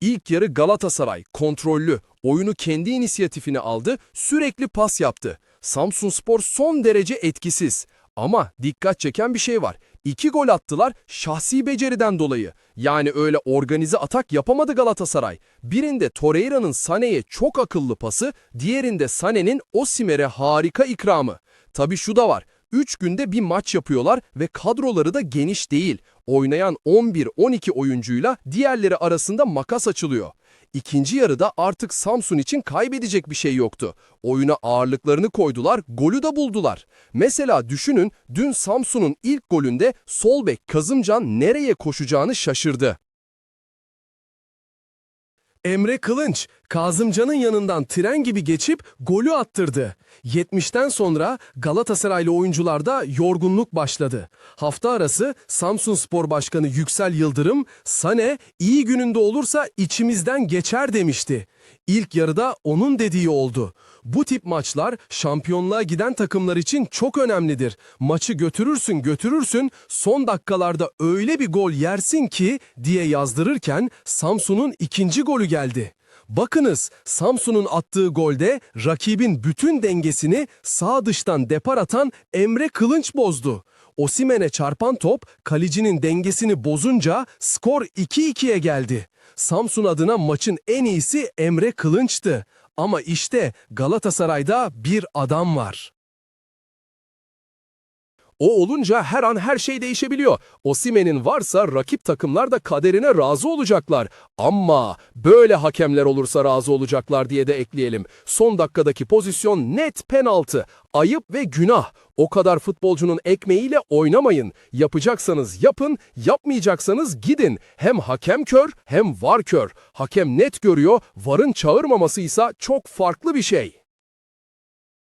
İlk yarı Galatasaray kontrollü, oyunu kendi inisiyatifine aldı, sürekli pas yaptı. Samsunspor son derece etkisiz. Ama dikkat çeken bir şey var. İki gol attılar şahsi beceriden dolayı. Yani öyle organize atak yapamadı Galatasaray. Birinde Torreira'nın Sané'ye çok akıllı pası, diğerinde Sané'nin Osimer'e harika ikramı. Tabii şu da var. 3 günde bir maç yapıyorlar ve kadroları da geniş değil. Oynayan 11-12 oyuncuyla diğerleri arasında makas açılıyor. İkinci yarıda artık Samsun için kaybedecek bir şey yoktu. Oyuna ağırlıklarını koydular, golü de buldular. Mesela düşünün dün Samsun'un ilk golünde sol bek Kazımcan nereye koşacağını şaşırdı. Emre Kılınç, Kazımcan'ın yanından tren gibi geçip golü attırdı. 70'ten sonra Galatasaraylı oyuncularda yorgunluk başladı. Hafta arası Samsun Spor Başkanı Yüksel Yıldırım, Sane iyi gününde olursa içimizden geçer demişti. İlk yarıda onun dediği oldu. Bu tip maçlar şampiyonluğa giden takımlar için çok önemlidir. Maçı götürürsün götürürsün son dakikalarda öyle bir gol yersin ki diye yazdırırken Samsun'un ikinci golü geldi. Bakınız Samsun'un attığı golde rakibin bütün dengesini sağ dıştan depar atan Emre Kılınç bozdu. Osimen'e çarpan top kalecinin dengesini bozunca skor 2-2'ye geldi. Samsun adına maçın en iyisi Emre Kılınç'tı. Ama işte Galatasaray'da bir adam var. O olunca her an her şey değişebiliyor. Osimen'in varsa rakip takımlar da kaderine razı olacaklar. Ama böyle hakemler olursa razı olacaklar diye de ekleyelim. Son dakikadaki pozisyon net penaltı. Ayıp ve günah. O kadar futbolcunun ekmeğiyle oynamayın. Yapacaksanız yapın, yapmayacaksanız gidin. Hem hakem kör hem var kör. Hakem net görüyor, varın çağırmaması ise çok farklı bir şey.